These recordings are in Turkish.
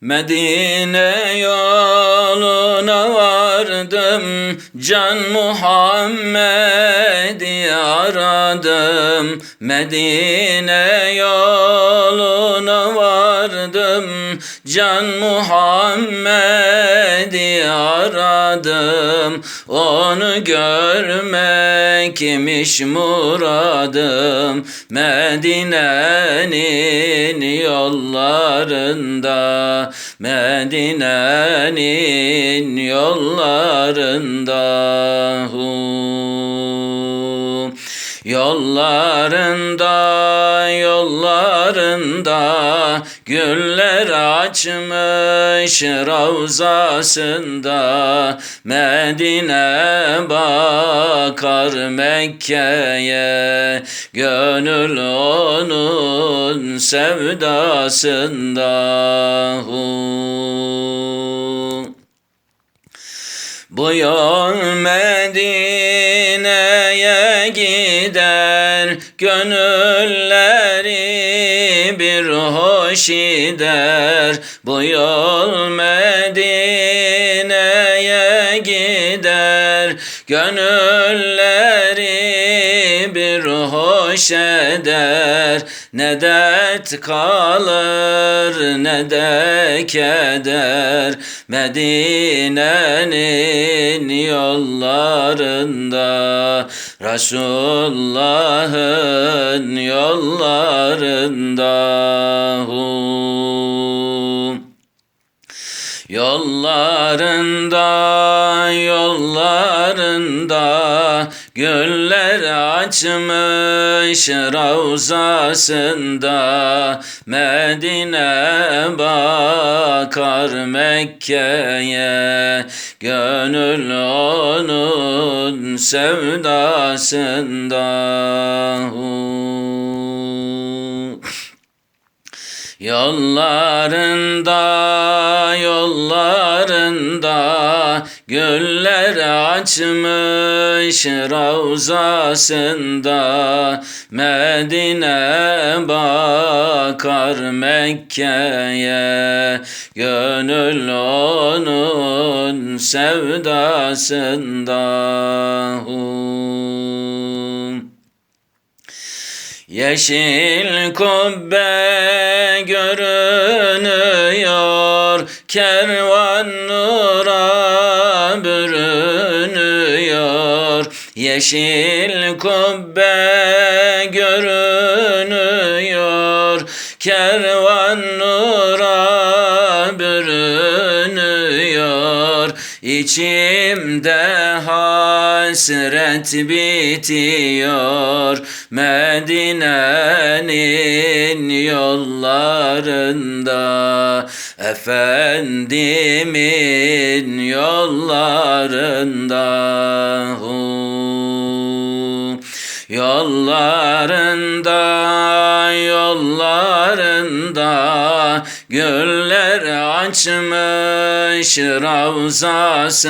Medine yoluna vardım Can Muhammed'i aradım. Medine yoluna Can Muhammed'i aradım. Onu görmek imiş muradım. Medine'nin yollarında Medine'nin yollarında. Hu. Yollarında, yollarında Güller açmış ravzasında Medine bakar Mekke'ye Gönül onun sevdasında hu. Bu yol Medine'ye gider Gönülleri bir hoş eder Bu yol Medine'ye gider. Gönülleri bir hoş eder Ne dert kalır ne de keder Medine'nin yollarında Resulullah'ın yollarında hu. Yollarında, yollarında Güller açmış ravzasında Medine bakar Mekke'ye. Gönül onun sevdasında Yollarında, yollarında Güller açmış ravzasında Medine bakar Mekke'ye Gönül onun sevdasında hu. Yeşil kubbe görünüyor, kervan nura bürünüyor. Yeşil kubbe görünüyor, kervan nura bürünüyor. İçimde hasret bitiyor Medine'nin yollarında Efendimin yollarında hu. Yollarında, yollarında Güller açmış ravzasında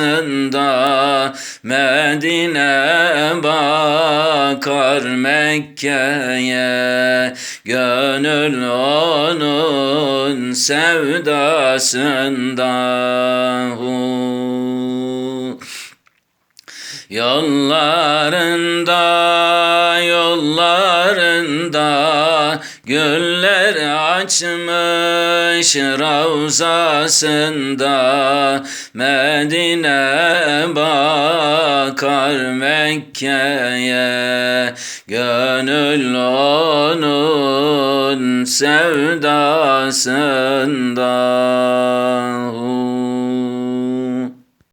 Medine bakar Mekke'ye Gönül onun sevdasında hu. Yollarında, yollarında Güller açmış ravzasında Medine bakar Mekke'ye Gönül onun sevdasında hu.